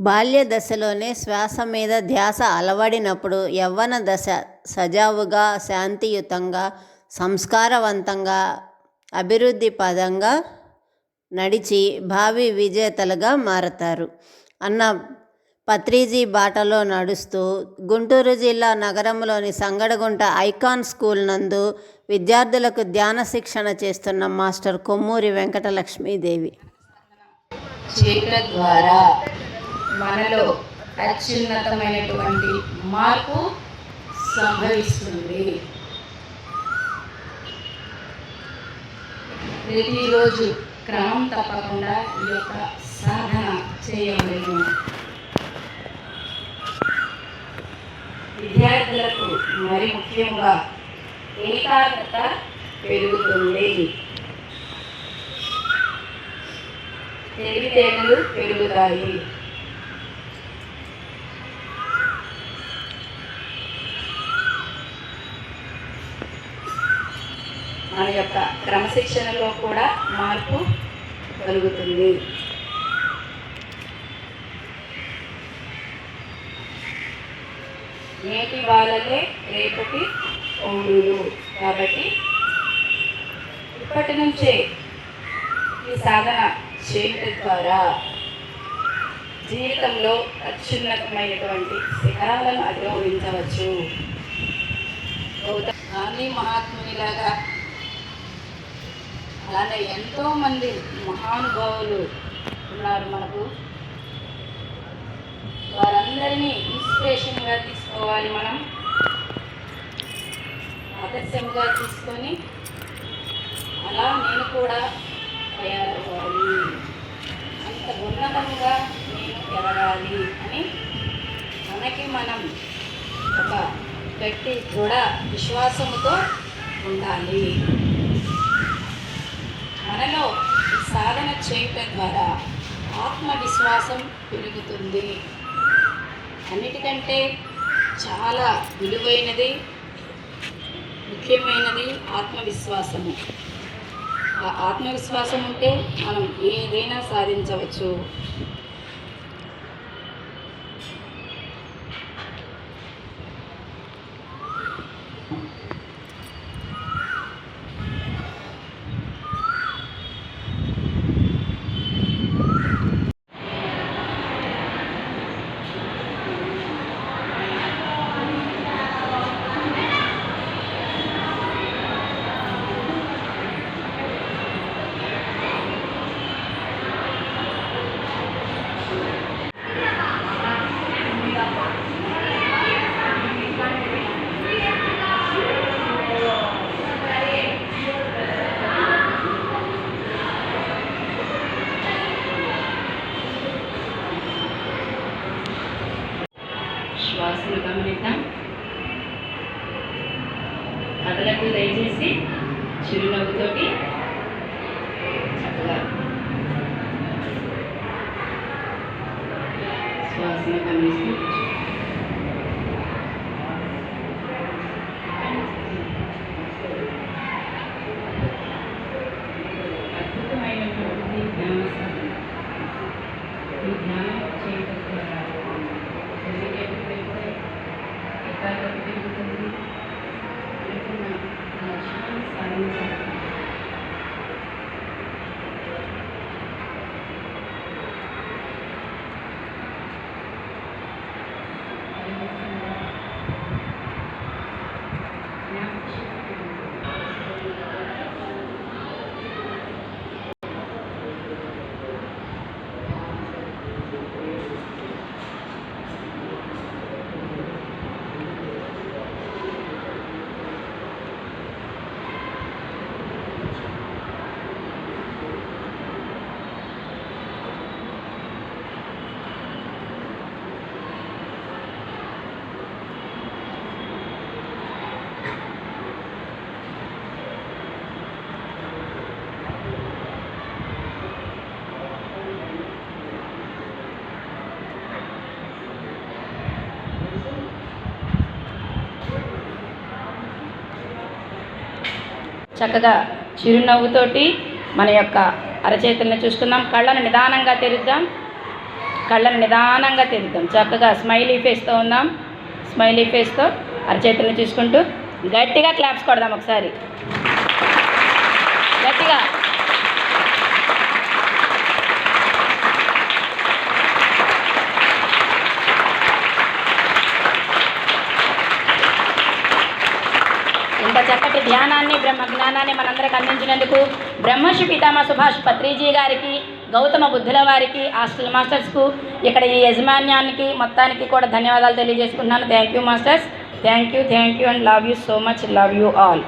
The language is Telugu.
బాల్య దశలోనే శ్వాస మీద ధ్యాస అలవడినప్పుడు యవ్వన దశ సజావుగా శాంతియుతంగా సంస్కారవంతంగా అభివృద్ధి పదంగా నడిచి భావి విజేతలుగా మారతారు. అన్న పత్రిజీ బాటలో నడుస్తూ గుంటూరు జిల్లా నగరంలోని సంగడగుంట ఐకాన్ స్కూల్ నందు విద్యార్థులకు ధ్యాన శిక్షణ చేస్తున్న మాస్టర్ కొమ్మూరి వెంకటలక్ష్మీదేవి. చేతుల ద్వారా మనలో అత్యున్నతమైనటువంటి మార్పు సంభవిస్తుంది. ప్రతిరోజు క్రమం తప్పకుండా ఈ యొక్క సాధన చేయగలము విద్యార్థులకు మరి ముఖ్యంగా ఏకాగ్రత పెరుగుతుంది. తెలివితేటలు పెరుగుతాయి. మన యొక్క క్రమశిక్షణలో కూడా మార్పు కలుగుతుంది. నేటి వాళ్ళలే రేపటి పౌరులు. కాబట్టి ఇప్పటి నుంచే ఈ సాధన చేయటం ద్వారా జీవితంలో అత్యున్నతమైనటువంటి శిఖరాలను అధిరోహించవచ్చు. గౌతమ్ గాంధీ మహాత్మునిలాగా అలానే ఎంతోమంది మహానుభావులు ఉన్నారు మనకు. వారందరినీ ఇన్స్పిరేషన్గా తీసుకోవాలి మనం. ఆదర్శంగా తీసుకొని అలా నేను కూడా తయారవ్వాలి. అంత ఉన్నతంగా నేను ఎదగాలి అని మనకి మనం ఒక గట్టి దృఢ విశ్వాసముతో ఉండాలి. మనలో సాధన చేయటం ద్వారా ఆత్మవిశ్వాసం పెరుగుతుంది. అన్నిటికంటే చాలా విలువైనది ముఖ్యమైనది ఆత్మవిశ్వాసము. ఆ ఆత్మవిశ్వాసం ఉంటే మనం ఏదైనా సాధించవచ్చు శ్వాసను గమనిద్దాం చేసి చిరునవ్వుతోటి చక్కగా శ్వాసన గమనిస్తూ అద్భుతమైనటువంటి ధ్యాన సాధన. ఈ ధ్యానం చేయటం ద్వారా పెరుగుతాయి ఏకాగ్రత పెరుగుతుంది అనుకున్న Imagina sair చక్కగా చిరునవ్వుతోటి మన యొక్క అరచేతులను చూసుకుందాం. కళ్ళను నిదానంగా తెరుద్దాం. కళ్ళను నిదానంగా తెరుద్దాం. చక్కగా స్మైలీ ఫేస్తో ఉందాం. స్మైలీ ఫేస్తో అరచేతులను చూసుకుంటూ గట్టిగా క్లాప్స్ కొడదాం ఒకసారి గట్టిగా చక్కటి ధ్యానాన్ని బ్రహ్మ జ్ఞానాన్ని మనందరికి అందించినందుకు బ్రహ్మర్షి పితామ సుభాష్ పత్రిజీ గారికి గౌతమ బుద్ధుల వారికి హాస్టల్ మాస్టర్స్కు ఇక్కడ ఈ యజమాన్యానికి మొత్తానికి కూడా ధన్యవాదాలు తెలియజేసుకుంటున్నాను. Thank you masters thank you thank you and love you so much love you all